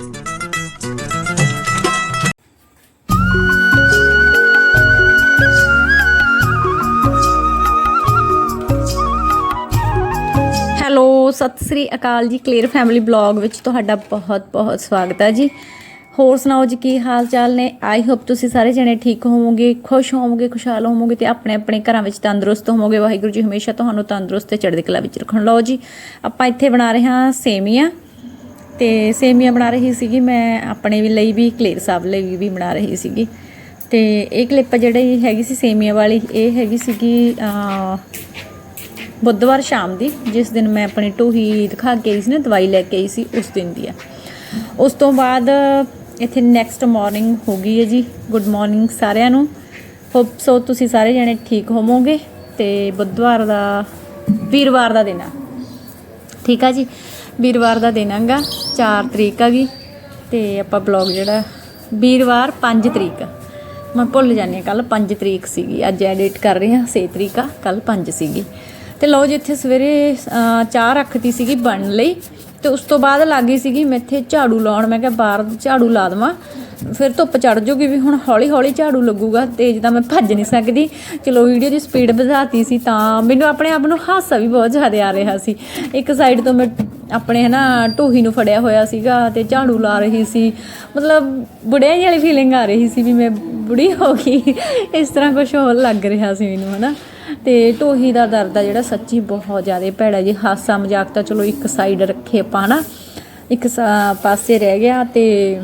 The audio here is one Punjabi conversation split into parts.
ਹੈਲੋ, ਸਤਿ ਸ੍ਰੀ ਅਕਾਲ ਜੀ ਕਲੀਅਰ ਫੈਮਿਲੀ ਬਲੌਗ ਵਿੱਚ ਤੁਹਾਡਾ ਬਹੁਤ ਬਹੁਤ ਸਵਾਗਤ ਹੈ ਜੀ। ਹੋਰ ਸੁਣਾਓ ਜੀ, ਕੀ ਹਾਲ ਚਾਲ ਨੇ? ਆਈ ਹੋਪ ਤੁਸੀਂ ਸਾਰੇ ਜਣੇ ਠੀਕ ਹੋਵੋਗੇ, ਖੁਸ਼ ਹੋਵੋਗੇ, ਖੁਸ਼ਹਾਲ ਹੋਵੋਗੇ ਤੇ ਆਪਣੇ ਆਪਣੇ ਘਰਾਂ ਵਿੱਚ ਤੰਦਰੁਸਤ ਹੋਵੋਗੇ। ਵਾਹਿਗੁਰੂ ਜੀ ਹਮੇਸ਼ਾ ਤੁਹਾਨੂੰ ਤੰਦਰੁਸਤ ਤੇ ਚੜ੍ਹਦੀ ਕਲਾ ਵਿੱਚ ਰੱਖਣ। ਲਓ ਜੀ, ਆਪਾਂ ਇੱਥੇ ਬਣਾ ਰਹੇ ਹਾਂ ਸੇਮੀਆਂ। ਤੇ ਸੇਮੀਆਂ ਬਣਾ ਰਹੀ ਸੀਗੀ। ਮੈਂ ਆਪਣੇ ਵੀ ਲਈ ਵੀ, ਕਲੇਰ ਸਾਹਿਬ ਲਈ ਵੀ ਬਣਾ ਰਹੀ ਸੀਗੀ। ਤੇ ਇਹ ਕਲਿੱਪ ਜਿਹੜੀ ਹੈਗੀ ਸੀ ਸੇਮੀਆਂ ਵਾਲੀ, ਇਹ ਹੈਗੀ ਸੀਗੀ ਬੁੱਧਵਾਰ ਸ਼ਾਮ ਦੀ, ਜਿਸ ਦਿਨ ਮੈਂ ਆਪਣੀ ਟੂਹੀ ਦਿਖਾ ਕੇ ਆਈ ਸੀ ਨਾ, ਦਵਾਈ ਲੈ ਕੇ ਆਈ ਸੀ, ਉਸ ਦਿਨ ਦੀ ਆ। ਉਸ ਤੋਂ ਬਾਅਦ ਇੱਥੇ ਨੈਕਸਟ ਮਾਰਨਿੰਗ ਹੋ ਗਈ ਹੈ ਜੀ। ਗੁੱਡ ਮਾਰਨਿੰਗ ਸਾਰਿਆਂ ਨੂੰ। ਹੋਪ ਸੋ ਤੁਸੀਂ ਸਾਰੇ ਜਣੇ ਠੀਕ ਹੋਵੋਗੇ ਤੇ ਬੁੱਧਵਾਰ ਦਾ, ਵੀਰਵਾਰ ਦਾ ਦਿਨ ਆ। ਠੀਕ ਆ ਜੀ। ਵੀਰਵਾਰ ਦਾ ਦਿਨ ਆਗਾ 4 ਤਰੀਕ ਆ ਗਈ ਤੇ ਆਪਾਂ ਬਲੌਗ ਜਿਹੜਾ, ਵੀਰਵਾਰ 5 ਤਰੀਕ। ਮੈਂ ਭੁੱਲ ਜਾਂਦੀ ਹਾਂ ਕੱਲ 5 ਤਰੀਕ ਸੀਗੀ। ਅੱਜ ਐਡਿਟ ਕਰ ਰਹੀ ਹਾਂ 6 ਤਰੀਕ ਆ ਕੱਲ 5 ਸੀਗੀ। ਤੇ ਲਓ ਜੀ, ਇੱਥੇ ਸਵੇਰੇ ਚਾਹ ਰੱਖਤੀ ਸੀਗੀ ਬਣਨ ਲਈ। ਤੇ ਉਸ ਤੋਂ ਬਾਅਦ ਲੱਗੀ ਸੀਗੀ ਮੈਂ ਇੱਥੇ ਝਾੜੂ ਲਾਉਣ। ਮੈਂ ਕਿਹਾ ਬਾਹਰ ਝਾੜੂ ਲਾ ਦੇਵਾਂ। ਫਿਰ ਧੁੱਪ ਚੜ ਜੂਗੀ ਵੀ ਹੁਣ ਹੌਲੀ ਹੌਲੀ ਝਾੜੂ ਲੱਗੂਗਾ ਤੇਜ਼ ਤਾਂ ਮੈਂ ਭੱਜ ਨਹੀਂ ਸਕਦੀ। ਚਲੋ ਵੀਡੀਓ ਦੀ ਸਪੀਡ ਵਧਾਤੀ ਸੀ ਤਾਂ ਮੈਨੂੰ ਆਪਣੇ ਆਪ ਨੂੰ ਹਾਸਾ ਵੀ ਬਹੁਤ ਜ਼ਿਆਦਾ ਆ ਰਿਹਾ ਸੀ। ਇੱਕ ਸਾਈਡ ਤੋਂ ਮੈਂ ਆਪਣੇ ਹਨਾ ਟੋਹੀ ਨੂੰ ਫੜਿਆ ਹੋਇਆ ਸੀਗਾ ਤੇ ਝਾੜੂ ਲਾ ਰਹੀ ਸੀ। ਮਤਲਬ ਬੁੜਿਆਈ ਵਾਲੀ ਫੀਲਿੰਗ ਆ ਰਹੀ ਸੀ ਵੀ ਮੈਂ ਬੁੜੀ ਹੋ ਗਈ। ਇਸ ਤਰ੍ਹਾਂ ਕੁਝ ਹੋਰ ਲੱਗ ਰਿਹਾ ਸੀ ਮੈਨੂੰ ਹਨਾ। ਤੇ ਢੂਹੀ ਦਾ ਦਰਦ ਆ ਜਿਹੜਾ ਸੱਚੀ ਬਹੁਤ ਜ਼ਿਆਦਾ ਭੈੜਾ ਜੀ ਹਾਸਾ ਮਜ਼ਾਕ ਤਾਂ ਚਲੋ ਇੱਕ ਸਾਈਡ ਰੱਖੇ ਆਪਾਂ ਨਾ ਇੱਕ ਸਾ- ਪਾਸੇ ਰਹਿ ਗਿਆ ਤੇ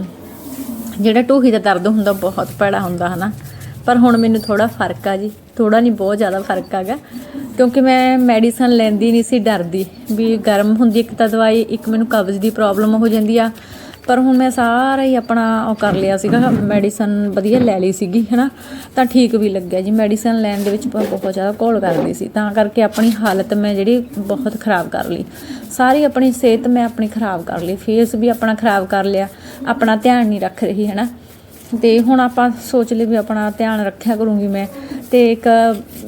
ਜਿਹੜਾ ਢੂਹੀ ਦਾ ਦਰਦ ਹੁੰਦਾ ਬਹੁਤ ਭੈੜਾ ਹੁੰਦਾ ਹਨਾ। ਪਰ ਹੁਣ ਮੈਨੂੰ ਥੋੜਾ ਫ਼ਰਕ ਆ ਜੀ ਥੋੜਾ ਨਹੀਂ, ਬਹੁਤ ਜ਼ਿਆਦਾ ਫ਼ਰਕ ਆਗਾ ਕਿਉਂਕਿ ਮੈਂ ਮੈਡੀਸਨ ਲੈਂਦੀ ਨਹੀਂ ਸੀ ਡਰਦੀ, ਵੀ ਗਰਮ ਹੁੰਦੀ ਇੱਕ ਤਾਂ ਦਵਾਈ, ਇੱਕ ਮੈਨੂੰ ਕਬਜ਼ ਦੀ ਪ੍ਰੋਬਲਮ ਹੋ ਜਾਂਦੀ ਆ। ਪਰ ਹੁਣ ਮੈਂ ਸਾਰਾ ਹੀ ਆਪਣਾ ਉਹ ਕਰ ਲਿਆ ਸੀਗਾ ਮੈਡੀਸਨ ਵਧੀਆ ਲੈ ਲਈ ਸੀਗੀ, ਹਨਾ? ਤਾਂ ਠੀਕ ਵੀ ਲੱਗਿਆ ਜੀ। ਮੈਡੀਸਨ ਲੈਣ ਦੇ ਵਿੱਚ ਬ- ਬਹੁਤ ਜ਼ਿਆਦਾ ਘੋਲ ਕਰਦੀ ਸੀ। ਤਾਂ ਕਰਕੇ ਆਪਣੀ ਹਾਲਤ ਮੈਂ ਜਿਹੜੀ ਬਹੁਤ ਖਰਾਬ ਕਰ ਲਈ। ਸਾਰੀ ਆਪਣੀ ਸਿਹਤ ਮੈਂ ਆਪਣੀ ਖਰਾਬ ਕਰ ਲਈ। ਫੇਸ ਵੀ ਆਪਣਾ ਖਰਾਬ ਕਰ ਲਿਆ। ਆਪਣਾ ਧਿਆਨ ਨਹੀਂ ਰੱਖ ਰਹੀ, ਹਨਾ? ਤੇ ਹੁਣ ਆਪਾਂ ਸੋਚ ਲਈ ਵੀ ਆਪਣਾ ਧਿਆਨ ਰੱਖਿਆ ਕਰੂੰਗੀ ਮੈਂ। ਤੇ ਇੱਕ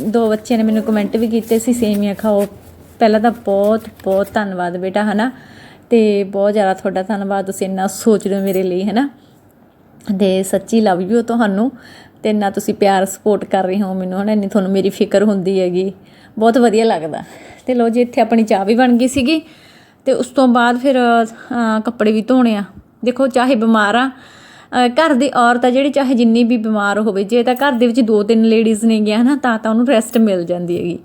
ਦੋ ਬੱਚਿਆਂ ਨੇ ਮੈਨੂੰ ਕਮੈਂਟ ਵੀ ਕੀਤੇ ਸੀ, ਸੇਮੀਆਂ ਖਾਓ। ਪਹਿਲਾਂ ਤਾਂ ਬਹੁਤ ਬਹੁਤ ਧੰਨਵਾਦ ਬੇਟਾ, ਹਨਾ? ਤੇ ਬਹੁਤ ਜ਼ਿਆਦਾ ਤੁਹਾਡਾ ਧੰਨਵਾਦ, ਤੁਸੀਂ ਇੰਨਾ ਸੋਚ ਰਹੇ ਹੋ ਮੇਰੇ ਲਈ, ਹਨਾ? ਤੇ ਸੱਚੀ ਲਵ ਯੂ ਤੁਹਾਨੂੰ, ਤੇ ਇੰਨਾ ਤੁਸੀਂ ਪਿਆਰ ਸਪੋਰਟ ਕਰ ਰਹੇ ਹੋ ਮੈਨੂੰ, ਹਨਾ? ਇੰਨੀ ਤੁਹਾਨੂੰ ਮੇਰੀ ਫਿਕਰ ਹੁੰਦੀ ਹੈਗੀ। ਬਹੁਤ ਵਧੀਆ ਲੱਗਦਾ। ਤੇ ਲੋ ਜੀ, ਇੱਥੇ ਆਪਣੀ ਚਾਹ ਵੀ ਬਣ ਗਈ ਸੀਗੀ। ਤੇ ਉਸ ਤੋਂ ਬਾਅਦ ਫਿਰ ਕੱਪੜੇ ਵੀ ਧੋਣੇ ਆ। ਦੇਖੋ, ਚਾਹੇ ਬਿਮਾਰ ਆ ਘਰ ਦੀ ਔਰਤ ਆ ਜਿਹੜੀ, ਚਾਹੇ ਜਿੰਨੀ ਵੀ ਬਿਮਾਰ ਹੋਵੇ, ਜੇ ਤਾਂ ਘਰ ਦੇ ਵਿੱਚ ਦੋ ਤਿੰਨ ਲੇਡੀਜ਼ ਨੇ ਗਿਆ ਨਾ ਤਾਂ ਤਾਂ ਉਹਨੂੰ ਰੈਸਟ ਮਿਲ ਜਾਂਦੀ ਹੈਗੀ।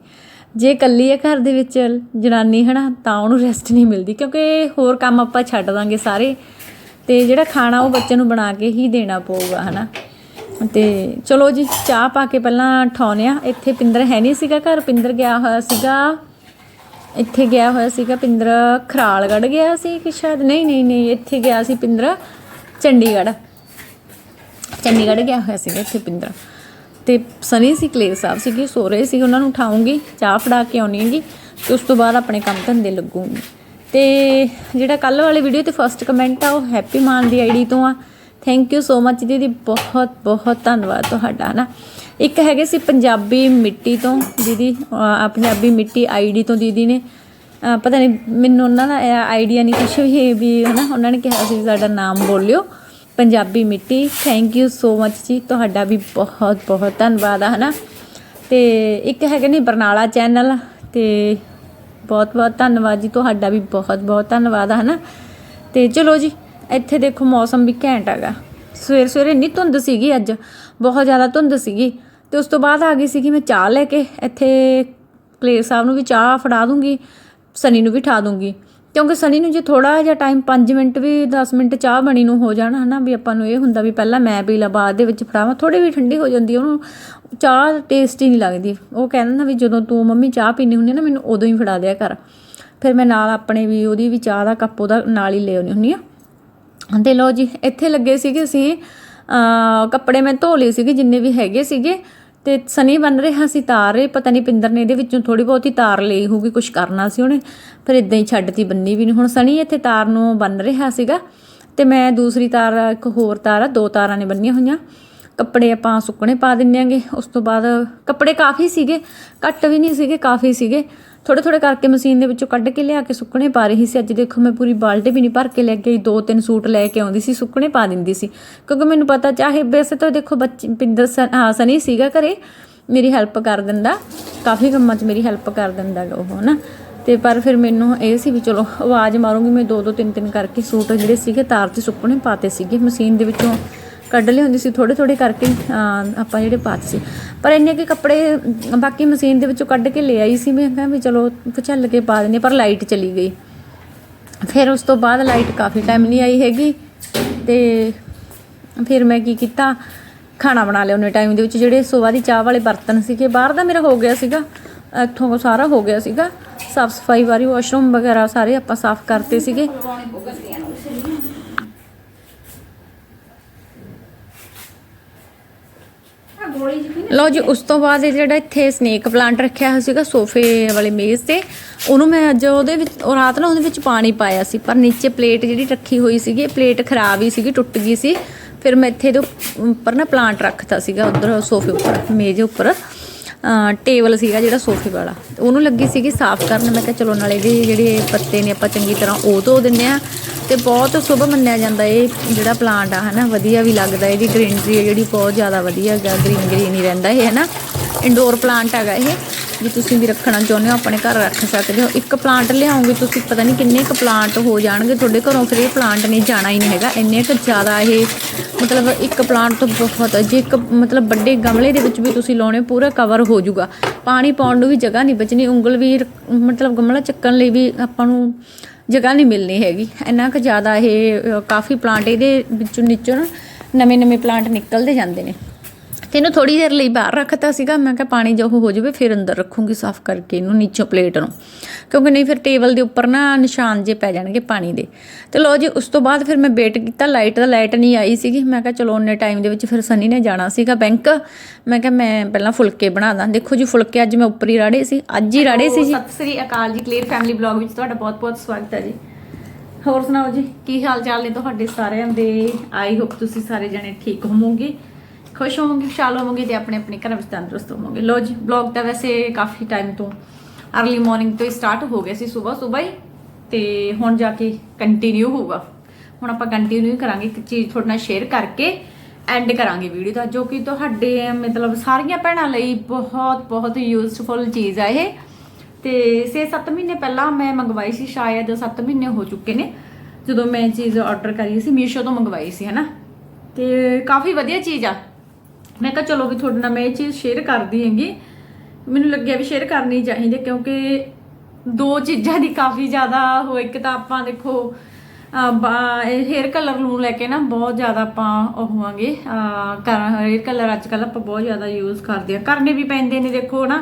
ਜੇ ਇਕੱਲੀ ਹੈ ਘਰ ਦੇ ਵਿੱਚ ਜਨਾਨੀ ਹੈ ਨਾ, ਤਾਂ ਉਹਨੂੰ ਰੈਸਟ ਨਹੀਂ ਮਿਲਦੀ, ਕਿਉਂਕਿ ਹੋਰ ਕੰਮ ਆਪਾਂ ਛੱਡ ਦਾਂਗੇ ਸਾਰੇ। ਤੇ ਜਿਹੜਾ ਖਾਣਾ ਉਹ ਬੱਚੇ ਨੂੰ ਬਣਾ ਕੇ ਹੀ ਦੇਣਾ ਪਊਗਾ ਹਨਾ ਤੇ ਚਲੋ ਜੀ, ਚਾਹ ਪਾ ਕੇ ਪਹਿਲਾਂ ਠਾਉਨੇ ਆ। ਇੱਥੇ ਪਿੰਦਰ ਹੈ ਨਹੀਂ ਸੀਗਾ ਘਰ, ਪਿੰਦਰ ਗਿਆ ਹੋਇਆ ਸੀਗਾ। ਇੱਥੇ ਗਿਆ ਹੋਇਆ ਸੀਗਾ ਪਿੰਦਰ, ਖਰਾਲਗੜ੍ਹ ਗਿਆ ਸੀ ਕਿ ਸ਼ਾਇਦ? ਨਹੀਂ ਨਹੀਂ ਨਹੀਂ, ਇੱਥੇ ਗਿਆ ਸੀ ਪਿੰਦਰ, ਚੰਡੀਗੜ੍ਹ। ਚੰਡੀਗੜ੍ਹ ਗਿਆ ਹੋਇਆ ਸੀਗਾ ਇੱਥੇ ਪਿੰਦਰ। ਤੇ ਸਨੀ ਸੀ, ਕਲੇਰ ਸਾਹਿਬ ਸੀਗੇ, ਸੋ ਰਹੇ ਸੀ ਉਹਨਾਂ ਨੂੰ ਉਠਾਉਂਗੀ, ਚਾਹ ਫੜਾ ਕੇ ਆਉਣੀ ਹੈਗੀ ਤੇ ਉਸ ਤੋਂ ਬਾਅਦ ਆਪਣੇ ਕੰਮ ਧੰਦੇ ਲੱਗੂਗੀ। ਤੇ ਜਿਹੜਾ ਕੱਲ ਵਾਲੀ ਵੀਡੀਓ ਤੇ ਫਰਸਟ ਕਮੈਂਟ ਆ, ਉਹ ਹੈਪੀ ਮਾਨ ਦੀ ਆਈਡੀ ਤੋਂ ਆ। ਥੈਂਕ ਯੂ ਸੋ ਮੱਚ ਦੀਦੀ, ਬਹੁਤ ਬਹੁਤ ਧੰਨਵਾਦ ਤੁਹਾਡਾ ਨਾ ਇੱਕ ਹੈਗੇ ਸੀ ਪੰਜਾਬੀ ਮਿੱਟੀ ਤੋਂ, ਦੀਦੀ ਪੰਜਾਬੀ ਮਿੱਟੀ ਆਈਡੀ ਤੋਂ ਦੀਦੀ ਨੇ। ਪਤਾ ਨਹੀਂ ਮੈਨੂੰ ਉਹਨਾਂ ਦਾ ਆਈਡੀਆ ਨਹੀਂ ਕੁਛ ਵੀ ਵੀ ਹਨਾ, ਉਹਨਾਂ ਨੇ ਕਿਹਾ ਸੀ ਸਾਡਾ ਨਾਮ ਬੋਲਿਓ। ਪੰਜਾਬੀ ਮਿੱਟੀ। ਥੈਂਕ ਯੂ ਸੋ ਮੱਚ ਜੀ। ਤੁਹਾਡਾ ਵੀ ਬਹੁਤ ਬਹੁਤ ਧੰਨਵਾਦ ਆ, ਹਨਾ। ਤੇ ਇੱਕ ਹੈਗੇ ਨੇ ਬਰਨਾਲਾ ਚੈਨਲ। ਤੇ ਬਹੁਤ ਬਹੁਤ ਧੰਨਵਾਦ ਜੀ। ਤੁਹਾਡਾ ਵੀ ਬਹੁਤ ਬਹੁਤ ਧੰਨਵਾਦ ਆ, ਹਨਾ। ਤੇ ਚਲੋ ਜੀ, ਇੱਥੇ ਦੇਖੋ ਮੌਸਮ ਵੀ ਘੈਂਟ ਹੈਗਾ। ਸਵੇਰ, ਸਵੇਰੇ ਇੰਨੀ ਧੁੰਦ ਸੀਗੀ ਅੱਜ। ਬਹੁਤ ਜ਼ਿਆਦਾ ਧੁੰਦ ਸੀਗੀ। ਤੇ ਉਸ ਤੋਂ ਬਾਅਦ ਆ ਗਈ ਸੀਗੀ ਮੈਂ ਚਾਹ ਲੈ ਕੇ। ਇੱਥੇ ਕਲੇਰ ਸਾਹਿਬ ਨੂੰ ਵੀ ਚਾਹ ਫੜਾ ਦੂੰਗੀ। ਸਨੀ ਨੂੰ ਵੀ ਠਾ ਦੂੰਗੀ। ਕਿਉਂਕਿ ਸਨੀ ਨੂੰ ਜੇ ਥੋੜਾ ਜਿਹਾ ਟਾਈਮ 5 ਮਿੰਟ ਵੀ 10 ਮਿੰਟ ਚਾਹ ਬਣੀ ਨੂੰ ਹੋ ਜਾਣ ਹਨਾ, ਵੀ ਆਪਾਂ ਨੂੰ ਇਹ ਹੁੰਦਾ ਵੀ ਪਹਿਲਾਂ ਮੈਂ ਪੀ ਲਾ ਬਾਅਦ ਦੇ ਵਿੱਚ ਫੜਾਵਾਂ ਥੋੜੀ ਵੀ ਠੰਡੀ ਹੋ ਜਾਂਦੀ ਉਹਨੂੰ ਚਾਹ ਟੇਸਟੀ ਨਹੀਂ ਲੱਗਦੀ। ਉਹ ਕਹਿੰਦਾ ਨਾ ਵੀ ਜਦੋਂ ਤੂੰ ਮੰਮੀ ਚਾਹ ਪੀਣੀ ਹੁੰਦੀ ਨਾ, ਮੈਨੂੰ ਉਦੋਂ ਹੀ ਫੜਾ ਦਿਆ ਕਰ। ਫਿਰ ਮੈਂ ਨਾਲ ਆਪਣੇ ਵੀ ਉਹਦੀ ਵੀ ਚਾਹ ਦਾ ਕੱਪ ਉਹਦਾ ਨਾਲ ਹੀ ਲੈ ਆਉਂਦੀ ਹੁੰਦੀ ਆ। ਤੇ ਲੋ ਜੀ, ਇੱਥੇ ਲੱਗੇ ਸੀਗੇ ਅਸੀਂ ਕੱਪੜੇ ਮੈਂ ਧੋ ਲਏ ਸੀਗੇ, ਜਿੰਨੇ ਵੀ ਹੈਗੇ ਸੀਗੇ। ਤੇ ਸਨੀ ਬਣ ਰਿਹਾ ਸੀ ਤਾਰ, ਇਹ ਪਤਾ ਨਹੀਂ ਪਿੰਦਰ ਨੇ ਇਹਦੇ ਵਿੱਚੋਂ ਥੋੜੀ ਬਹੁਤੀ ਤਾਰ ਲਈ ਹੋਊਗੀ ਕੁਝ ਕਰਨਾ ਸੀ ਉਹਨੇ ਫਿਰ ਇਦਾਂ ਹੀ ਛੱਡਤੀ ਬੰਨੀ ਵੀ ਨਹੀਂ ਹੁਣ ਸਨੀ ਇੱਥੇ ਤਾਰ ਨੂੰ ਬੰਨ ਰਿਹਾ ਸੀਗਾ ਤੇ ਮੈਂ ਦੂਸਰੀ ਤਾਰ, ਇੱਕ ਹੋਰ ਤਾਰ ਆ, ਦੋ ਤਾਰਾਂ ਨੇ ਬੰਨੀਆਂ ਹੋਈਆਂ। ਕੱਪੜੇ ਆਪਾਂ ਸੁੱਕਣੇ ਪਾ ਦਿੰਨੇ ਆਂਗੇ, ਉਸ ਤੋਂ ਬਾਅਦ ਕੱਪੜੇ ਕਾਫੀ ਸੀਗੇ, ਘੱਟ ਵੀ ਨਹੀਂ ਸੀਗੇ, ਕਾਫੀ ਸੀਗੇ। ਥੋੜੇ ਥੋੜੇ ਕਰਕੇ ਮਸ਼ੀਨ ਦੇ ਵਿੱਚੋਂ ਕੱਢ ਕੇ ਲਿਆ ਕੇ ਸੁੱਕਣੇ ਪਾ ਰਹੀ ਸੀ। ਅੱਜ ਦੇਖੋ, ਮੈਂ ਪੂਰੀ ਬਾਲਟੀ ਵੀ ਨਹੀਂ ਭਰ ਕੇ ਲੈ ਕੇ ਆਈ। ਦੋ ਤਿੰਨ ਸੂਟ ਲੈ ਕੇ ਆਉਂਦੀ ਸੀ, ਸੁੱਕਣੇ ਪਾ ਦਿੰਦੀ ਸੀ। ਕਿਉਂਕਿ ਮੈਨੂੰ ਪਤਾ, ਚਾਹੇ ਵੈਸੇ ਤਾਂ ਦੇਖੋ, ਬੱਚੇ ਪਿੰਦਰ ਸਨ, ਹਾਂ, ਸਨੀ ਸੀਗਾ ਘਰੇ, ਮੇਰੀ ਹੈਲਪ ਕਰ ਦਿੰਦਾ। ਕਾਫੀ ਕੰਮਾਂ 'ਚ ਮੇਰੀ ਹੈਲਪ ਕਰ ਦਿੰਦਾ ਗਾ ਉਹ, ਹਨਾ? ਤੇ ਪਰ ਫਿਰ ਮੈਨੂੰ ਇਹ ਸੀ ਵੀ ਚਲੋ, ਆਵਾਜ਼ ਮਾਰੂੰਗੀ ਮੈਂ ਦੋ ਦੋ ਤਿੰਨ ਤਿੰਨ ਕਰਕੇ ਸੂਟ ਜਿਹੜੇ ਸੀਗੇ, ਤਾਰ 'ਚ ਸੁੱਕਣੇ ਪਾਤੇ ਸੀਗੇ। ਮਸ਼ੀਨ ਦੇ ਵਿੱਚੋਂ ਕੱਢ ਲਿਆਉਂਦੀ ਸੀ ਥੋੜੇ ਥੋੜੇ ਕਰਕੇ ਆਪਾਂ ਜਿਹੜੇ ਪਾਤੇ ਸੀ। ਪਰ ਇੰਨੇ ਕਿ ਕੱਪੜੇ ਬਾਕੀ ਮਸ਼ੀਨ ਦੇ ਵਿੱਚੋਂ ਕੱਢ ਕੇ ਲੈ ਆਈ ਸੀ ਮੈਂ ਕਿਹਾ ਵੀ ਚਲੋ ਚੱਲ ਕੇ ਪਾ ਦਿੰਦੇ ਹਾਂ, ਪਰ ਲਾਈਟ ਚਲੀ ਗਈ। ਫਿਰ ਉਸ ਤੋਂ ਬਾਅਦ ਲਾਈਟ ਕਾਫੀ ਟਾਈਮ ਨਹੀਂ ਆਈ ਹੈਗੀ ਤੇ ਫਿਰ ਮੈਂ ਕੀ ਕੀਤਾ ਖਾਣਾ ਬਣਾ ਲਿਆ ਉਹਨੇ ਟਾਈਮ ਦੇ ਵਿੱਚ ਜਿਹੜੇ ਸਵੇਰ ਦੀ ਚਾਹ ਵਾਲੇ ਬਰਤਨ ਸੀਗੇ ਬਾਹਰ ਦਾ ਮੇਰਾ ਹੋ ਗਿਆ ਸੀਗਾ ਇੱਥੋਂ ਸਾਰਾ ਹੋ ਗਿਆ ਸੀਗਾ। ਸਾਫ਼ ਸਫ਼ਾਈ ਵਾਰੀ ਵਾਸ਼ਰੂਮ ਵਗੈਰਾ ਸਾਰੇ ਆਪਾਂ ਸਾਫ਼ ਕਰਤੇ ਸੀਗੇ। ਲਓ ਜੀ, ਉਸ ਤੋਂ ਬਾਅਦ ਇਹ ਜਿਹੜਾ ਇੱਥੇ ਸਨੇਕ ਪਲਾਂਟ ਰੱਖਿਆ ਹੋਇਆ ਸੀਗਾ, ਸੋਫੇ ਵਾਲੇ ਮੇਜ਼ ਤੇ, ਉਹਨੂੰ ਮੈਂ ਅੱਜ ਉਹਦੇ ਵਿੱਚ, ਉਹ ਰਾਤ ਨਾ ਉਹਦੇ ਵਿੱਚ ਪਾਣੀ ਪਾਇਆ ਸੀ, ਪਰ ਨੀਚੇ ਪਲੇਟ ਜਿਹੜੀ ਰੱਖੀ ਹੋਈ ਸੀਗੀ ਪਲੇਟ ਖਰਾਬ ਹੀ ਸੀਗੀ, ਟੁੱਟ ਗਈ ਸੀ। ਫਿਰ ਮੈਂ ਇੱਥੇ ਇਹਦੇ ਉੱਪਰ ਨਾ ਪਲਾਂਟ ਰੱਖਤਾ ਸੀਗਾ, ਉਧਰ ਸੋਫੇ ਉੱਪਰ, ਮੇਜ਼ ਉੱਪਰ। ਟੇਬਲ ਸੀਗਾ ਜਿਹੜਾ ਸੋਫੇ ਵਾਲਾ। ਉਹਨੂੰ ਲੱਗੀ ਸੀਗੀ ਸਾਫ਼ ਕਰਨ, ਮੈਂ ਕਿਹਾ ਚਲੋ ਨਾਲੇ ਦੇ ਜਿਹੜੇ ਪੱਤੇ ਨੇ ਆਪਾਂ ਚੰਗੀ ਤਰ੍ਹਾਂ ਉਹ ਧੋ ਦਿੰਦੇ ਆ ਤੇ ਬਹੁਤ ਸ਼ੁਭ ਮੰਨਿਆ ਜਾਂਦਾ ਇਹ ਜਿਹੜਾ ਪਲਾਂਟ ਆ, ਹਨਾ, ਵਧੀਆ ਵੀ ਲੱਗਦਾ, ਇਹਦੀ ਗ੍ਰੀਨਰੀ ਹੈ ਜਿਹੜੀ ਬਹੁਤ ਜ਼ਿਆਦਾ ਵਧੀਆ ਹੈਗਾ ਗ੍ਰੀਨ ਗ੍ਰੀਨ ਹੀ ਰਹਿੰਦਾ ਇਹ, ਹਨਾ। ਇੰਡੋਰ ਪਲਾਂਟ ਹੈਗਾ ਇਹ ਜੇ ਤੁਸੀਂ ਵੀ ਰੱਖਣਾ ਚਾਹੁੰਦੇ ਹੋ, ਆਪਣੇ ਘਰ ਰੱਖ ਸਕਦੇ ਹੋ। ਇੱਕ ਪਲਾਂਟ ਲਿਆਓਗੇ ਤੁਸੀਂ, ਪਤਾ ਨਹੀਂ ਕਿੰਨੇ ਕੁ ਪਲਾਂਟ ਹੋ ਜਾਣਗੇ, ਤੁਹਾਡੇ ਘਰੋਂ ਫਿਰ ਇਹ ਪਲਾਂਟ ਨਹੀਂ ਜਾਣਾ ਹੀ ਨਹੀਂ ਹੈਗਾ। ਇੰਨੇ ਕੁ ਜ਼ਿਆਦਾ ਇਹ, ਮਤਲਬ ਇੱਕ ਪਲਾਂਟ ਤੋਂ ਬਹੁਤ, ਜੇ ਇੱਕ, ਮਤਲਬ ਵੱਡੇ ਗਮਲੇ ਦੇ ਵਿੱਚ ਵੀ ਤੁਸੀਂ ਲਾਉਣੇ, ਪੂਰਾ ਕਵਰ ਹੋ ਜਾਊਗਾ। ਪਾਣੀ ਪਾਉਣ ਨੂੰ ਵੀ ਜਗ੍ਹਾ ਨਹੀਂ ਬਚਣੀ, ਉਂਗਲ ਵੀ, ਮਤਲਬ ਗਮਲਾ ਚੱਕਣ ਲਈ ਵੀ ਆਪਾਂ ਨੂੰ ਜਗ੍ਹਾ ਨਹੀਂ ਮਿਲਣੀ ਹੈਗੀ। ਇੰਨਾ ਕੁ ਜ਼ਿਆਦਾ ਇਹ ਕਾਫੀ ਪਲਾਂਟ ਇਹਦੇ ਵਿੱਚੋਂ ਨੀਚੋਂ ਨਵੇਂ ਨਵੇਂ ਪਲਾਂਟ ਨਿਕਲਦੇ ਜਾਂਦੇ ਨੇ। ਤੇ ਇਹਨੂੰ ਥੋੜੀ ਦੇਰ ਲਈ ਬਾਹਰ ਰੱਖਤਾ ਸੀਗਾ ਮੈਂ ਕਿਹਾ ਪਾਣੀ ਜੋ ਹੋ ਜਾਵੇ ਫਿਰ ਅੰਦਰ ਰੱਖੂੰਗੀ ਸਾਫ਼ ਕਰਕੇ ਇਹਨੂੰ ਨੀਚੋਂ ਪਲੇਟ ਨੂੰ। ਕਿਉਂਕਿ ਨਹੀਂ ਫਿਰ ਟੇਬਲ ਦੇ ਉੱਪਰ ਨਾ ਨਿਸ਼ਾਨ ਜੇ ਪੈ ਜਾਣਗੇ ਪਾਣੀ ਦੇ। ਤੇ ਲੋ ਜੀ ਉਸ ਤੋਂ ਬਾਅਦ ਫਿਰ ਮੈਂ ਵੇਟ ਕੀਤਾ ਲਾਈਟ ਦਾ ਲਾਈਟ ਨਹੀਂ ਆਈ ਸੀਗੀ। ਮੈਂ ਕਿਹਾ ਚਲੋ ਉਹਨੇ ਟਾਈਮ ਦੇ ਵਿੱਚ ਫਿਰ ਸਨੀ ਨੇ ਜਾਣਾ ਸੀਗਾ ਬੈਂਕ ਮੈਂ ਕਿਹਾ ਮੈਂ ਪਹਿਲਾਂ ਫੁਲਕੇ ਬਣਾ ਦਾਂ। ਦੇਖੋ ਜੀ ਫੁਲਕੇ ਅੱਜ ਮੈਂ ਉੱਪਰ ਹੀ ਰਾੜੇ ਸੀ ਅੱਜ ਹੀ ਰਾੜੇ ਸੀ ਜੀ। ਸਤਿ ਸ੍ਰੀ ਅਕਾਲ ਜੀ ਕਲੀਅਰ ਫੈਮਿਲੀ ਬਲੌਗ ਵਿੱਚ ਤੁਹਾਡਾ ਬਹੁਤ-ਬਹੁਤ ਸਵਾਗਤ ਹੈ ਜੀ। ਹੋਰ ਸੁਣਾਓ ਜੀ ਕੀ ਹਾਲ ਚਾਲ ਨੇ ਤੁਹਾਡੇ ਸਾਰਿਆਂ ਦੇ? ਆਈ ਹੋਪ ਤੁਸੀਂ ਸਾਰੇ ਜਣੇ ਠੀਕ ਹੋਵੋਗੇ। ਖੁਸ਼ ਹੋਵੋਗੇ, ਖੁਸ਼ਹਾਲ ਹੋਵੋਗੇ ਤੇ ਆਪਣੇ ਆਪਣੇ ਘਰਾਂ ਵਿੱਚ ਤੰਦਰੁਸਤ ਹੋਵੋਗੇ। ਲੋ ਜੀ ਬਲੌਗ ਤਾਂ ਵੈਸੇ ਕਾਫੀ ਟਾਈਮ ਤੋਂ अर्ਲੀ ਮਾਰਨਿੰਗ ਤੋਂ ਹੀ ਸਟਾਰਟ ਹੋ ਗਿਆ ਸੀ ਸਵੇਰ ਸਵੇਰ ਹੀ ਤੇ ਹੁਣ ਜਾ ਕੇ ਕੰਟੀਨਿਊ ਹੋਊਗਾ। ਹੁਣ ਆਪਾਂ ਕੰਟੀਨਿਊ ਕਰਾਂਗੇ, ਇੱਕ ਚੀਜ਼ ਤੁਹਾਡੇ ਨਾਲ ਸ਼ੇਅਰ ਕਰਕੇ ਐਂਡ ਕਰਾਂਗੇ ਵੀਡੀਓ ਦਾ, ਜੋ ਕਿ ਤੁਹਾਡੇ, ਮਤਲਬ ਸਾਰੀਆਂ ਭੈਣਾਂ ਲਈ ਬਹੁਤ ਬਹੁਤ ਯੂਜ਼ਫੁਲ ਚੀਜ਼ ਆ ਇਹ। ਤੇ 6-7 ਮਹੀਨੇ ਪਹਿਲਾਂ ਮੈਂ ਮੰਗਵਾਈ ਸੀ, ਸ਼ਾਇਦ 7 ਮਹੀਨੇ ਹੋ ਚੁੱਕੇ ਨੇ, ਜਦੋਂ ਮੈਂ ਚੀਜ਼ ਆਰਡਰ ਕਰੀ ਸੀ, ਮੀਸ਼ੋ ਤੋਂ ਮੰਗਵਾਈ ਸੀ, ਹਨਾ? ਤੇ ਕਾਫੀ ਵਧੀਆ ਚੀਜ਼ ਆ। ਮੈਂ ਕਿਹਾ ਚਲੋ ਵੀ ਤੁਹਾਡੇ ਨਾਲ ਮੈਂ ਇਹ ਚੀਜ਼ ਸ਼ੇਅਰ ਕਰਦੀ ਹੈਗੀ। ਮੈਨੂੰ ਲੱਗਿਆ ਵੀ ਸ਼ੇਅਰ ਕਰਨੀ ਚਾਹੀਦੀ ਕਿਉਂਕਿ ਦੋ ਚੀਜ਼ਾਂ ਦੀ ਕਾਫੀ ਜ਼ਿਆਦਾ ਹੋ ਇੱਕ ਤਾਂ ਆਪਾਂ ਦੇਖੋ ਹੇਅਰ ਕਲਰ ਨੂੰ ਲੈ ਕੇ ਨਾ ਬਹੁਤ ਜ਼ਿਆਦਾ ਆਪਾਂ ਉਹ ਹੋਵਾਂਗੇ ਹੇਅਰ ਕਲਰ ਅੱਜ ਕੱਲ ਆਪਾਂ ਬਹੁਤ ਜ਼ਿਆਦਾ ਯੂਜ਼ ਕਰਦੇ ਆ ਕਰਨੇ ਵੀ ਪੈਂਦੇ ਨੇ ਦੇਖੋ ਨਾ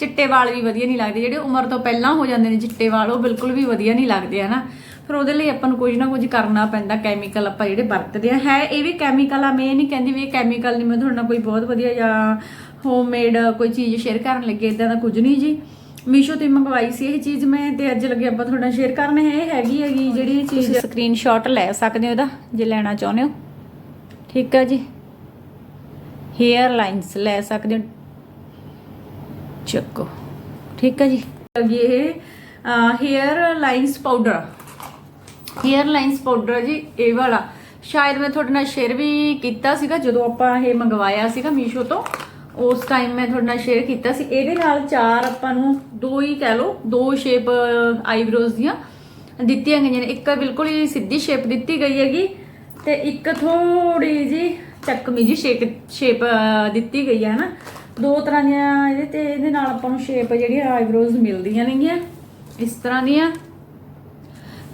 ਚਿੱਟੇ ਵਾਲ ਵੀ ਵਧੀਆ ਨਹੀਂ ਲੱਗਦੇ, ਜਿਹੜੇ ਉਮਰ ਤੋਂ ਪਹਿਲਾਂ ਹੋ ਜਾਂਦੇ ਨੇ ਚਿੱਟੇ ਵਾਲ, ਉਹ ਬਿਲਕੁਲ ਵੀ ਵਧੀਆ ਨਹੀਂ ਲੱਗਦੇ ਹਨਾ। ਫਿਰ ਉਹਦੇ ਲਈ ਆਪਾਂ ਨੂੰ ਕੁਝ ਨਾ ਕੁਝ ਕਰਨਾ ਪੈਂਦਾ ਕੈਮੀਕਲ ਆਪਾਂ ਜਿਹੜੇ ਵਰਤਦੇ ਆ। ਹੈ ਇਹ ਵੀ ਕੈਮੀਕਲ ਆ ਮੈਂ ਇਹ ਨਹੀਂ ਕਹਿੰਦੀ ਵੀ ਇਹ ਕੈਮੀਕਲ ਨਹੀਂ ਮੈਂ ਤੁਹਾਡੇ ਨਾਲ ਕੋਈ ਬਹੁਤ ਵਧੀਆ ਜਾਂ ਹੋਮਮੇਡ ਕੋਈ ਚੀਜ਼ ਸ਼ੇਅਰ ਕਰਨ ਲੱਗੇ ਇਦਾਂ ਦਾ ਕੁਝ ਨਹੀਂ ਜੀ। ਮੀਸ਼ੋ ਤੇ ਮੰਗਵਾਈ ਸੀ ਇਹ ਚੀਜ਼ ਮੈਂ ਤੇ ਅੱਜ ਲੱਗੇ ਆਪਾਂ ਤੁਹਾਡਾ ਸ਼ੇਅਰ ਕਰਨ ਹੈ ਇਹ ਹੈਗੀ ਹੈਗੀ ਜਿਹੜੀ ਇਹ ਚੀਜ਼। ਸਕਰੀਨਸ਼ਾਟ ਲੈ ਸਕਦੇ ਹੋ ਇਹਦਾ ਜੇ ਲੈਣਾ ਚਾਹੁੰਦੇ ਹੋ। ਠੀਕ ਆ ਜੀ। ਹੇਅਰ ਲਾਈਨਸ ਲੈ ਸਕਦੇ ਹੋ। ਚੱਕੋ। ਠੀਕ ਹੈ ਜੀ। ਅਗੀ ਇਹ hair lines powder hair lines powder ਜੀ, ਇਹ ਵਾਲਾ। ਸ਼ਾਇਦ ਮੈਂ ਤੁਹਾਡੇ ਨਾਲ ਸ਼ੇਅਰ ਵੀ ਕੀਤਾ ਸੀਗਾ, ਜਦੋਂ ਆਪਾਂ ਇਹ ਮੰਗਵਾਇਆ ਸੀਗਾ ਮੀਸ਼ੋ ਤੋਂ। ਉਸ ਟਾਈਮ ਮੈਂ ਤੁਹਾਡੇ ਨਾਲ ਸ਼ੇਅਰ ਕੀਤਾ ਸੀ। ਇਹਦੇ ਨਾਲ ਚਾਰ ਆਪਾਂ ਨੂੰ ਦੋ ਹੀ ਕਹਿ ਲਓ, ਦੋ ਸ਼ੇਪ ਆਈਬ੍ਰੋਜ਼ ਦੀਆਂ ਦਿੱਤੀਆਂ ਗਈਆਂ ਨੇ। ਇੱਕ ਬਿਲਕੁਲ ਹੀ ਸਿੱਧੀ ਸ਼ੇਪ ਦਿੱਤੀ ਗਈ ਹੈਗੀ ਤੇ ਇੱਕ ਥੋੜੀ ਜੀ ਚੱਕਮੀ ਜੀ ਸ਼ੇਪ ਸ਼ੇਪ ਦਿੱਤੀ ਗਈ ਹੈ ਨਾ ਦੋ ਤਰ੍ਹਾਂ ਦੀਆਂ ਇਹਦੇ ਤੇ ਇਹਦੇ ਨਾਲ ਆਪਾਂ ਨੂੰ ਸ਼ੇਪ ਜਿਹੜੀ ਆਈਬ੍ਰੋਜ਼ ਮਿਲਦੀਆਂ ਨੇਗੀਆਂ, ਇਸ ਤਰ੍ਹਾਂ ਦੀਆਂ।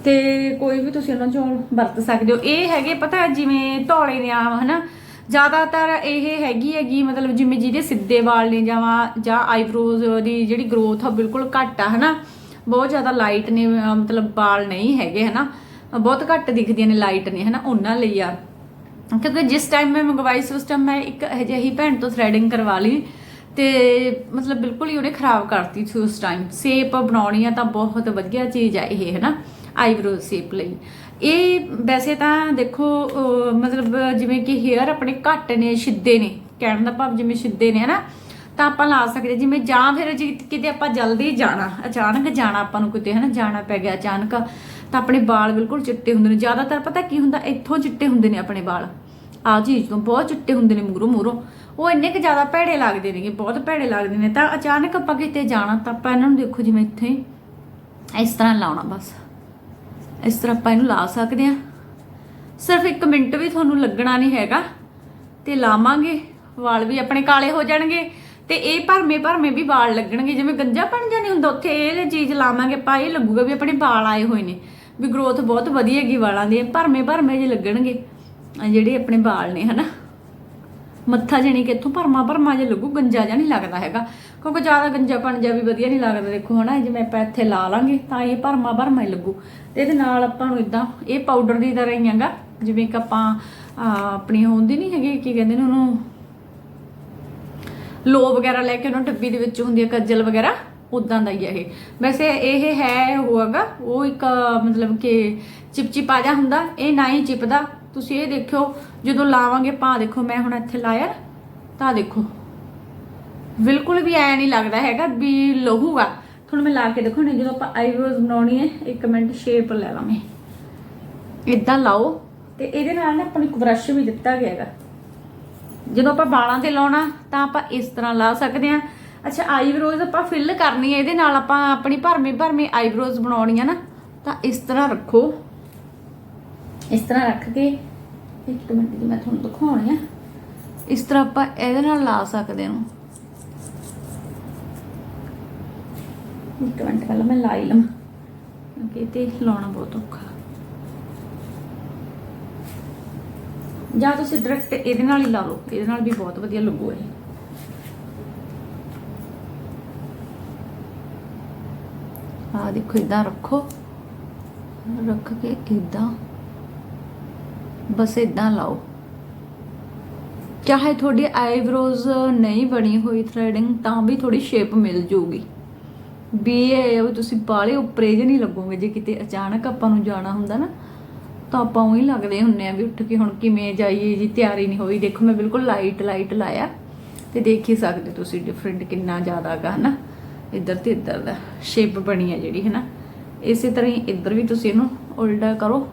ਤੇ ਕੋਈ ਵੀ ਤੁਸੀਂ ਉਹਨਾਂ ਚੋਂ ਵਰਤ ਸਕਦੇ ਹੋ। ਇਹ ਹੈਗੇ ਪਤਾ ਜਿਵੇਂ ਧੌਲੇ ਨੇ ਆ ਹਨਾ? ਜ਼ਿਆਦਾਤਰ ਇਹ ਹੈਗੀ ਹੈਗੀ, ਮਤਲਬ ਜਿਵੇਂ ਜਿਹਦੇ ਸਿੱਧੇ ਵਾਲ ਨੇ ਜਾਂ ਜਾਂ ਆਈਬ੍ਰੋਜ਼ ਦੀ ਜਿਹੜੀ ਗਰੋਥ ਆ ਬਿਲਕੁਲ ਘੱਟ ਆ, ਹਨਾ? ਬਹੁਤ ਜ਼ਿਆਦਾ ਲਾਈਟ ਨੇ ਮਤਲਬ ਵਾਲ ਨਹੀਂ ਹੈਗੇ, ਹਨਾ? ਬਹੁਤ ਘੱਟ ਦਿਖਦੀਆਂ ਨੇ ਲਾਈਟ ਨੇ, ਹਨਾ? ਉਹਨਾਂ ਲਈ ਆ। ਕਿਉਂਕਿ ਜਿਸ ਟਾਈਮ ਮੈਂ ਮੰਗਵਾਈ ਸੀ, ਉਸ ਟਾਈਮ ਮੈਂ ਇੱਕ ਅਜਿਹੀ ਭੈਣ ਤੋਂ ਥ੍ਰੈਡਿੰਗ ਕਰਵਾ ਲਈ ਤੇ ਮਤਲਬ ਬਿਲਕੁਲ ਹੀ ਉਹਨੇ ਖਰਾਬ ਕਰਤੀ ਸੀ ਉਸ ਟਾਈਮ ਸੇਪ ਬਣਾਉਣੀ ਆ ਤਾਂ ਬਹੁਤ ਵਧੀਆ ਚੀਜ਼ ਆ ਇਹ ਹੈ ਨਾ ਆਈਬ੍ਰੋ ਸੇਪ ਲਈ। ਇਹ ਵੈਸੇ ਤਾਂ ਦੇਖੋ ਮਤਲਬ ਜਿਵੇਂ ਕਿ ਹੇਅਰ ਆਪਣੇ ਘੱਟ ਨੇ, ਸਿੱਧੇ ਨੇ, ਕਹਿਣ ਦਾ ਭਾਵ ਜਿਵੇਂ ਸਿੱਧੇ ਨੇ, ਹਨਾ? ਤਾਂ ਆਪਾਂ ਲਾ ਸਕਦੇ ਜਿਵੇਂ ਜਾਂ ਫਿਰ ਜੇ ਕਿਤੇ ਆਪਾਂ ਜਲਦੀ ਜਾਣਾ, ਅਚਾਨਕ ਜਾਣਾ ਆਪਾਂ ਨੂੰ ਕਿਤੇ, ਹਨਾ? ਜਾਣਾ ਪੈ ਗਿਆ ਅਚਾਨਕ, ਤਾਂ ਆਪਣੇ ਵਾਲ ਬਿਲਕੁਲ ਚਿੱਟੇ ਹੁੰਦੇ ਨੇ। ਜ਼ਿਆਦਾਤਰ ਪਤਾ ਕੀ ਹੁੰਦਾ? ਇੱਥੋਂ ਚਿੱਟੇ ਹੁੰਦੇ ਨੇ ਆਪਣੇ ਵਾਲ। ਆ ਚੀਜ਼ ਤੋਂ ਬਹੁਤ ਚਿੱਟੇ ਹੁੰਦੇ ਨੇ ਮੂਰੋਂ ਮੂਰੋਂ ਉਹ ਇੰਨੇ ਕਿ ਜ਼ਿਆਦਾ ਭੈੜੇ ਲੱਗਦੇ ਨੇਗੇ, ਬਹੁਤ ਭੈੜੇ ਲੱਗਦੇ ਨੇ। ਤਾਂ ਅਚਾਨਕ ਆਪਾਂ ਕਿਤੇ ਜਾਣਾ, ਤਾਂ ਆਪਾਂ ਇਹਨਾਂ ਨੂੰ ਦੇਖੋ ਜਿਵੇਂ ਇੱਥੇ ਇਸ ਤਰ੍ਹਾਂ ਲਾਉਣਾ ਬਸ। ਇਸ ਤਰ੍ਹਾਂ ਆਪਾਂ ਇਹਨੂੰ ਲਾ ਸਕਦੇ ਆ ਸਿਰਫ 1 ਮਿੰਟ ਵੀ ਤੁਹਾਨੂੰ ਲੱਗਣਾ ਨਹੀਂ ਹੈਗਾ। ਤੇ ਲਾਵਾਂਗੇ। ਵਾਲ ਵੀ ਆਪਣੇ ਕਾਲੇ ਹੋ ਜਾਣਗੇ। ਤੇ ਇਹ ਭਰਮੇ ਭਰਮੇ ਵੀ ਵਾਲ ਲੱਗਣਗੇ। ਜਿਵੇਂ ਗੰਜਾ ਬਣ ਨਹੀਂ ਹੁੰਦਾ, ਉੱਥੇ ਇਹ ਚੀਜ਼ ਲਾਵਾਂਗੇ ਆਪਾਂ, ਇਹ ਲੱਗੂਗਾ ਵੀ ਆਪਣੇ ਵਾਲ ਆਏ ਹੋਏ ਨੇ। ਵੀ ਗਰੋਥ ਬਹੁਤ ਵਧੀਆ ਹੈਗੀ ਵਾਲਾਂ ਦੀ। ਭਰਮੇ ਭਰਮੇ ਜੇ ਲੱਗਣਗੇ। ਜਿਹੜੇ ਆਪਣੇ ਵਾਲ ਨੇ, ਹਨਾ? ਮੱਥਾ ਜਣੀ ਕਿ ਇੱਥੋਂ ਭਰਮਾ ਭਰਮਾ ਜੇ ਲੱਗੂ, ਗੰਜਾ ਜਿਹਾ ਨਹੀਂ ਲੱਗਦਾ ਹੈਗਾ। ਕਿਉਂਕਿ ਜ਼ਿਆਦਾ ਗੰਜਾ ਬਣ ਵੀ ਵਧੀਆ ਨਹੀਂ ਲੱਗਦਾ, ਦੇਖੋ ਹਨਾ ਜਿਵੇਂ ਆਪਾਂ ਇੱਥੇ ਲਾ ਲਾਂਗੇ, ਤਾਂ ਇਹ ਭਰਮਾ ਭਰਮਾ ਹੀ ਲੱਗੂ। ਤੇ ਇਹਦੇ ਨਾਲ ਆਪਾਂ ਨੂੰ ਇਦਾਂ ਇਹ ਪਾਊਡਰ ਦੀ ਤਰ੍ਹਾਂ ਹੀ ਹੈਗਾ, ਜਿਵੇਂ ਕਿ ਆਪਾਂ ਆਪਣੀ ਹੁੰਦੀ ਨਹੀਂ ਹੈਗੀ, ਕੀ ਕਹਿੰਦੇ ਨੇ ਉਹਨੂੰ? ਲੋ ਵਗੈਰਾ ਲੈ ਕੇ ਉਹਨੂੰ ਡੱਬੀ ਦੇ ਵਿੱਚ ਹੁੰਦੀ ਹੈ ਕੱਜਲ ਵਗੈਰਾ ਉਦਾਂ ਦਾ ਹੀ ਹੈ ਇਹ। ਵੈਸੇ ਇਹ ਹੈ ਹੋਗਾ, ਉਹ ਇੱਕ, ਮਤਲਬ ਕਿ ਚਿਪਚਿਪਾ ਜਾ ਹੁੰਦਾ, ਇਹ ਨਾ ਹੀ ਚਿਪਦਾ। ਤੁਸੀਂ ਇਹ ਦੇਖਿਓ, ਜਦੋਂ ਲਾਵਾਂਗੇ ਪਾ ਦੇਖੋ, ਮੈਂ ਹੁਣ ਇੱਥੇ ਲਾਇਆ, ਤਾਂ ਦੇਖੋ। ਬਿਲਕੁਲ ਵੀ ਐ ਨਹੀਂ ਲੱਗਦਾ ਹੈਗਾ ਵੀ ਲਹੂਗਾ। ਤੁਹਾਨੂੰ ਮੈਂ ਲਾ ਕੇ ਦਿਖਾਉਣੀ ਜਦੋਂ ਆਪਾਂ ਆਈਬ੍ਰੋਜ਼ ਬਣਾਉਣੀ ਹੈ, ਇੱਕ ਮਿੰਟ ਸ਼ੇਪ ਲੈ ਲਾਂ ਮੈਂ ਇਦਾਂ ਲਾਓ, ਤੇ ਇਹਦੇ ਨਾਲ ਨਾ ਆਪਾਂ ਨੂੰ ਇੱਕ ਬ੍ਰਸ਼ ਵੀ ਦਿੱਤਾ ਗਿਆ ਹੈਗਾ। ਜਦੋਂ ਆਪਾਂ ਵਾਲਾਂ ਤੇ ਲਾਉਣਾ, ਤਾਂ ਆਪਾਂ ਇਸ ਤਰ੍ਹਾਂ ਲਾ ਸਕਦੇ ਆ ਅੱਛਾ ਆਈਬ੍ਰੋਜ਼ ਆਪਾਂ ਫਿਲ ਕਰਨੀ ਹੈ, ਇਹਦੇ ਨਾਲ ਆਪਾਂ ਆਪਣੀ ਭਰਮੀ ਭਰਮੀ ਆਈਬ੍ਰੋਜ਼ ਬਣਾਉਣੀ ਆ ਨਾ, ਤਾਂ ਇਸ ਤਰ੍ਹਾਂ ਰੱਖੋ। ਇਸ ਤਰ੍ਹਾਂ ਰੱਖ ਕੇ, ਇੱਕ ਮਿੰਟ ਦੀ ਮੈਂ ਤੁਹਾਨੂੰ ਦਿਖਾਉਣੀ ਆ। ਇਸ ਤਰ੍ਹਾਂ ਆਪਾਂ ਇਹਦੇ ਨਾਲ ਲਾ ਸਕਦੇ ਹਾਂ। ਇੱਕ ਮਿੰਟ ਪਹਿਲਾਂ ਮੈਂ ਲਾਈ ਲਵਾਂ। ਕਿਉਂਕਿ ਤੇ ਲਾਉਣਾ ਬਹੁਤ ਔਖਾ। ਜਾਂ ਤੁਸੀਂ ਡਾਇਰੈਕਟ ਇਹਦੇ ਨਾਲ ਹੀ ਲਾ ਲਓ। ਇਹਦੇ ਨਾਲ ਵੀ ਬਹੁਤ ਵਧੀਆ ਲੱਗੂ ਇਹ। ਆ ਦੇਖੋ, ਇਦਾਂ ਰੱਖੋ। ਰੱਖ ਕੇ ਇਦਾਂ। ਬਸ ਇਦਾਂ ਲਾਓ। ਚਾਹੇ ਤੁਹਾਡੀ ਆਈਬ੍ਰੋਜ਼ ਨਹੀਂ ਬਣੀ ਹੋਈ ਥ੍ਰੈਡਿੰਗ ਤਾਂ ਵੀ ਥੋੜੀ ਸ਼ੇਪ ਮਿਲ ਜੂਗੀ। ਵੀ ਇਹ ਵੀ ਤੁਸੀਂ ਬਾਲੇ ਉੱਪਰੇ ਜੇ ਨਹੀਂ ਲੱਗੋਗੇ, ਜੇ ਕਿਤੇ ਅਚਾਨਕ ਆਪਾਂ ਨੂੰ ਜਾਣਾ ਹੁੰਦਾ ਨਾ, ਤਾਂ ਆਪਾਂ ਉਹੀ ਲੱਗਦੇ ਹੁੰਨੇ ਆ ਵੀ ਉੱਠ ਕੇ ਹੁਣ ਕਿਵੇਂ ਜਾਈਏ, ਜੀ ਤਿਆਰੀ ਨਹੀਂ ਹੋਈ। ਦੇਖੋ, ਮੈਂ ਬਿਲਕੁਲ ਲਾਈਟ ਲਾਈਟ ਲਾਇਆ ਤੇ ਦੇਖ ਹੀ ਸਕਦੇ ਤੁਸੀਂ ਡਿਫਰੈਂਟ ਕਿੰਨਾ ਜ਼ਿਆਦਾ ਹੈਗਾ, ਹਨਾ? ਇੱਧਰ ਤੇ ਇੱਧਰ ਦਾ ਸ਼ੇਪ ਬਣੀ ਆ ਜਿਹੜੀ, ਹਨਾ? ਇਸੇ ਤਰ੍ਹਾਂ ਹੀ ਇੱਧਰ ਵੀ ਤੁਸੀਂ ਇਹਨੂੰ ਉਲਟਾ ਕਰੋ।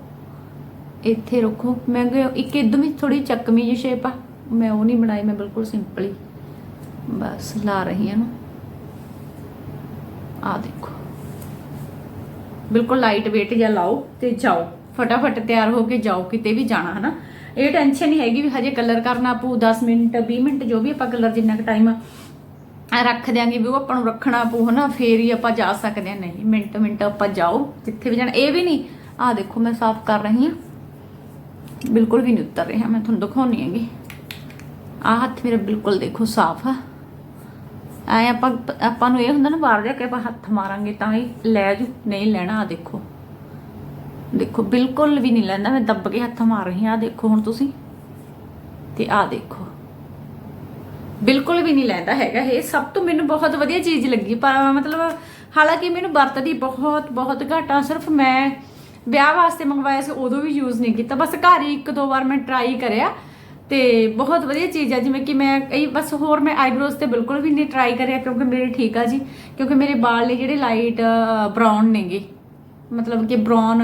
ਇੱਥੇ ਰੱਖੋ। ਮੈਂ ਕਿਹਾ ਇੱਕ ਇਦੋਂ ਵੀ ਥੋੜੀ ਚੱਕਮੀ ਜਿਹੀ ਸ਼ੇਪ ਆ। ਮੈਂ ਉਹ ਨਹੀਂ ਬਣਾਈ, ਮੈਂ ਬਿਲਕੁਲ ਸਿੰਪਲ ਹੀ ਬਸ ਲਾ ਰਹੀ ਹਾਂ ਇਹਨੂੰ। ਆ ਦੇਖੋ। ਬਿਲਕੁਲ ਲਾਈਟ weight ਜਾਂ ਲਾਓ ਤੇ ਜਾਓ। ਫਟਾਫਟ ਤਿਆਰ ਹੋ ਕੇ ਜਾਓ, ਕਿਤੇ ਵੀ ਜਾਣਾ, ਹਨਾ? ਇਹ ਟੈਨਸ਼ਨ ਨਹੀਂ ਹੈਗੀ ਵੀ ਹਜੇ ਕਲਰ ਕਰਨਾ ਪਊ 10 ਮਿੰਟ 20 ਮਿੰਟ, ਜੋ ਵੀ ਆਪਾਂ ਕਲਰ ਜਿੰਨਾ ਕੁ ਟਾਈਮ ਰੱਖ ਦਿਆਂਗੇ ਵੀ ਉਹ ਆਪਾਂ ਨੂੰ ਰੱਖਣਾ ਪਊ, ਹਨਾ? ਫੇਰ ਹੀ ਆਪਾਂ ਜਾ ਸਕਦੇ ਹਾਂ। ਨਹੀਂ, ਮਿੰਟ ਮਿੰਟ ਆਪਾਂ ਜਾਓ, ਜਿੱਥੇ ਵੀ ਜਾਣਾ। ਇਹ ਵੀ ਨਹੀਂ ਆ ਦੇਖੋ, ਮੈਂ ਸਾਫ਼ ਕਰ ਰਹੀ ਹਾਂ। ਬਿਲਕੁਲ ਵੀ ਨਹੀਂ ਉਤਰ ਰਿਹਾ। ਮੈਂ ਤੁਹਾਨੂੰ ਦਿਖਾਉਣੀ ਹੈਗੀ। ਆ ਹੱਥ ਮੇਰਾ ਬਿਲਕੁਲ ਦੇਖੋ ਸਾਫ਼ ਆ। ਐ ਆਪਾਂ ਆਪਾਂ ਨੂੰ ਇਹ ਹੁੰਦਾ ਨਾ ਬਾਹਰ ਜਾ ਕੇ ਆਪਾਂ ਹੱਥ ਮਾਰਾਂਗੇ ਤਾਂ ਹੀ ਲੈ ਜੂ, ਨਹੀਂ ਲੈਣਾ ਆ ਦੇਖੋ। ਦੇਖੋ, ਬਿਲਕੁਲ ਵੀ ਨਹੀਂ ਲੈਂਦਾ, ਮੈਂ ਦੱਬ ਕੇ ਹੱਥ ਮਾਰ ਰਹੀ ਆ ਦੇਖੋ ਹੁਣ ਤੁਸੀਂ। ਤੇ ਆ ਦੇਖੋ। ਬਿਲਕੁਲ ਵੀ ਨਹੀਂ ਲੈਂਦਾ ਹੈਗਾ ਇਹ, ਸਭ ਤੋਂ ਮੈਨੂੰ ਬਹੁਤ ਵਧੀਆ ਚੀਜ਼ ਲੱਗੀ, ਪਰ ਮਤਲਬ ਹਾਲਾਂਕਿ ਮੈਨੂੰ ਵਰਤਦੀ ਬਹੁਤ ਬਹੁਤ ਘੱਟ ਆ, ਸਿਰਫ ਮੈਂ ਵਿਆਹ ਵਾਸਤੇ ਮੰਗਵਾਇਆ ਸੀ, ਉਦੋਂ ਵੀ ਯੂਜ਼ ਨਹੀਂ ਕੀਤਾ, ਬਸ ਘਰ ਹੀ ਇੱਕ ਦੋ ਵਾਰ ਮੈਂ ਟਰਾਈ ਕਰਿਆ। ਤੇ ਬਹੁਤ ਵਧੀਆ ਚੀਜ਼ ਆ, ਜਿਵੇਂ ਕਿ ਮੈਂ ਇਹ ਬਸ ਹੋਰ ਮੈਂ ਆਈਬ੍ਰੋਜ਼ ਤੇ ਬਿਲਕੁਲ ਵੀ ਨਹੀਂ ਟਰਾਈ ਕਰਿਆ ਕਿਉਂਕਿ ਮੇਰੇ ਠੀਕ ਆ ਜੀ, ਕਿਉਂਕਿ ਮੇਰੇ ਵਾਲ ਨੇ ਜਿਹੜੇ ਲਾਈਟ ਬ੍ਰਾਊਨ ਨੇਗੇ। ਮਤਲਬ ਕਿ ਬ੍ਰਾਊਨ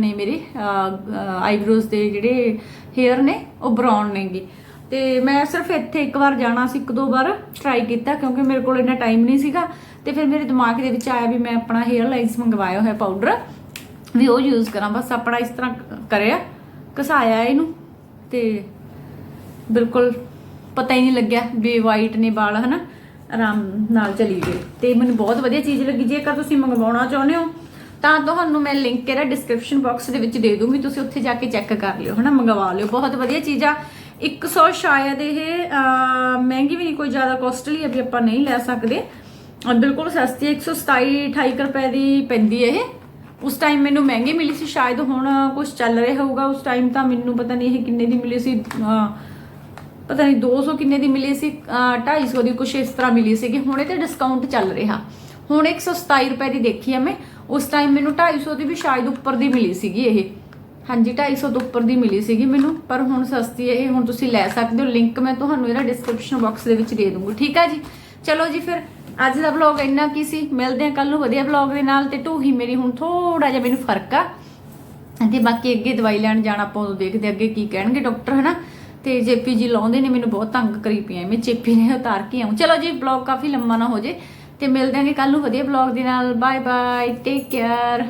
ਨੇ ਮੇਰੇ ਆਈਬ੍ਰੋਜ਼ ਦੇ ਜਿਹੜੇ ਹੇਅਰ ਨੇ, ਉਹ ਬ੍ਰਾਊਨ ਨੇਗੇ। ਤੇ ਮੈਂ ਸਿਰਫ ਇੱਥੇ ਇੱਕ ਵਾਰ ਜਾਣਾ ਸੀ, ਇੱਕ ਦੋ ਵਾਰ ਟਰਾਈ ਕੀਤਾ ਕਿਉਂਕਿ ਮੇਰੇ ਕੋਲ ਇੰਨਾ ਟਾਈਮ ਨਹੀਂ ਸੀਗਾ। ਤੇ ਫਿਰ ਮੇਰੇ ਦਿਮਾਗ ਦੇ ਵਿੱਚ ਆਇਆ ਵੀ ਮੈਂ ਆਪਣਾ ਹੇਅਰ ਲਾਈਨਸ ਮੰਗਵਾਇਆ ਹੋਇਆ ਪਾਊਡਰ ਵੀ ਉਹ ਯੂਜ਼ ਕਰਾਂ। ਬਸ ਆਪਣਾ ਇਸ ਤਰ੍ਹਾਂ ਕਰਿਆ ਘਸਾਇਆ ਇਹਨੂੰ ਤੇ ਬਿਲਕੁਲ ਪਤਾ ਹੀ ਨਹੀਂ ਲੱਗਿਆ ਵੀ ਵਾਈਟ ਨੇ ਵਾਲ, ਹਨਾ? ਆਰਾਮ ਨਾਲ ਚਲੀ ਗਏ। ਤੇ ਮੈਨੂੰ ਬਹੁਤ ਵਧੀਆ ਚੀਜ਼ ਲੱਗੀ। ਜੇਕਰ ਤੁਸੀਂ ਮੰਗਵਾਉਣਾ ਚਾਹੁੰਦੇ ਹੋ, ਤਾਂ ਤੁਹਾਨੂੰ ਮੈਂ ਲਿੰਕ ਇਹਦਾ ਡਿਸਕ੍ਰਿਪਸ਼ਨ ਬਾਕਸ ਦੇ ਵਿੱਚ ਦੇ ਦੂੰਗੀ। ਤੁਸੀਂ ਉੱਥੇ ਜਾ ਕੇ ਚੈੱਕ ਕਰ ਲਿਓ, ਹਨਾ? ਮੰਗਵਾ ਲਿਓ। ਬਹੁਤ ਵਧੀਆ ਚੀਜ਼ ਆ। 100 ਸ਼ਾਇਦ ਇਹ ਮਹਿੰਗੀ ਵੀ ਨਹੀਂ, ਕੋਈ ਜ਼ਿਆਦਾ ਕੋਸਟਲੀ ਹੈ ਵੀ ਆਪਾਂ ਨਹੀਂ ਲੈ ਸਕਦੇ। ਬਿਲਕੁਲ ਸਸਤੀ ਹੈ 127 28 ਰੁਪਏ ਦੀ ਪੈਂਦੀ ਹੈ ਇਹ। ਉਸ ਟਾਈਮ ਮੈਨੂੰ ਮਹਿੰਗੀ ਮਿਲੀ ਸੀ। ਸ਼ਾਇਦ ਹੁਣ ਕੁਝ ਚੱਲ ਰਿਹਾ ਹੋਊਗਾ। ਉਸ ਟਾਈਮ ਤਾਂ ਮੈਨੂੰ ਪਤਾ ਨਹੀਂ ਇਹ ਕਿੰਨੇ ਦੀ ਮਿਲੀ ਸੀ। ਪਤਾ ਨਹੀਂ 200 ਕਿੰਨੇ ਦੀ ਮਿਲੀ ਸੀ, ਅਹ 250 ਦੀ ਕੁਛ ਇਸ ਤਰ੍ਹਾਂ ਮਿਲੀ ਸੀ ਕਿ ਹੁਣ ਇਹ ਤੇ ਡਿਸਕਾਊਂਟ ਚੱਲ ਰਿਹਾ। ਹੁਣ 127 ਰੁਪਏ ਦੀ ਦੇਖੀ ਆ ਮੈਂ। ਉਸ ਟਾਈਮ ਮੈਨੂੰ 250 ਦੀ ਵੀ ਸ਼ਾਇਦ ਉੱਪਰ ਦੀ ਮਿਲੀ ਸੀਗੀ ਇਹ। ਹਾਂਜੀ 250 ਤੋਂ ਉੱਪਰ ਦੀ ਮਿਲੀ ਸੀਗੀ ਮੈਨੂੰ, ਪਰ ਹੁਣ ਸਸਤੀ ਹੈ ਇਹ। ਹੁਣ ਤੁਸੀਂ ਲੈ ਸਕਦੇ ਹੋ। ਲਿੰਕ ਮੈਂ ਤੁਹਾਨੂੰ ਇਹਦਾ ਡਿਸਕ੍ਰਿਪਸ਼ਨ ਬਾਕਸ ਦੇ ਵਿੱਚ ਦੇ ਦੂੰਗੀ ਠੀਕ ਹੈ ਜੀ? ਚਲੋ ਜੀ ਫਿਰ, ਅੱਜ ਦਾ ਵਲੌਗ ਇੰਨਾ ਕੀ ਸੀ? ਮਿਲਦੇ ਆ ਕੱਲ ਨੂੰ ਵਧੀਆ ਵਲੌਗ ਦੇ ਨਾਲ ਤੇ ਢੂਹੀ ਮੇਰੀ ਹੁਣ ਥੋੜਾ ਜਿਹਾ ਮੈਨੂੰ ਫ਼ਰਕ ਆ। ਤੇ ਬਾਕੀ ਅੱਗੇ ਦਵਾਈ ਲੈਣ ਜਾਣਾ ਆਪਾਂ ਉਦੋਂ ਦੇਖਦੇ ਅੱਗੇ ਕੀ ਕਹਿਣਗੇ ਡਾਕਟਰ ਹਨਾ? ਤੇ ਜੇਪੀ ਜੀ ਲਾਉਂਦੇ ਨੇ, ਮੈਨੂੰ ਬਹੁਤ ਤੰਗ ਕਰੀ ਪਈਆਂ ਮੈਂ ਜੇਪੀ ਨੇ ਉਤਾਰ ਕੇ ਆਉਂ ਚਲੋ ਜੀ ਵਲੌਗ ਕਾਫੀ ਲੰਮਾ ਨਾ ਹੋ ਜੇ, ਤੇ ਮਿਲਦੇ ਆਂਗੇ ਕੱਲ ਨੂੰ ਵਧੀਆ ਵਲੌਗ ਦੇ ਨਾਲ। Bye bye take care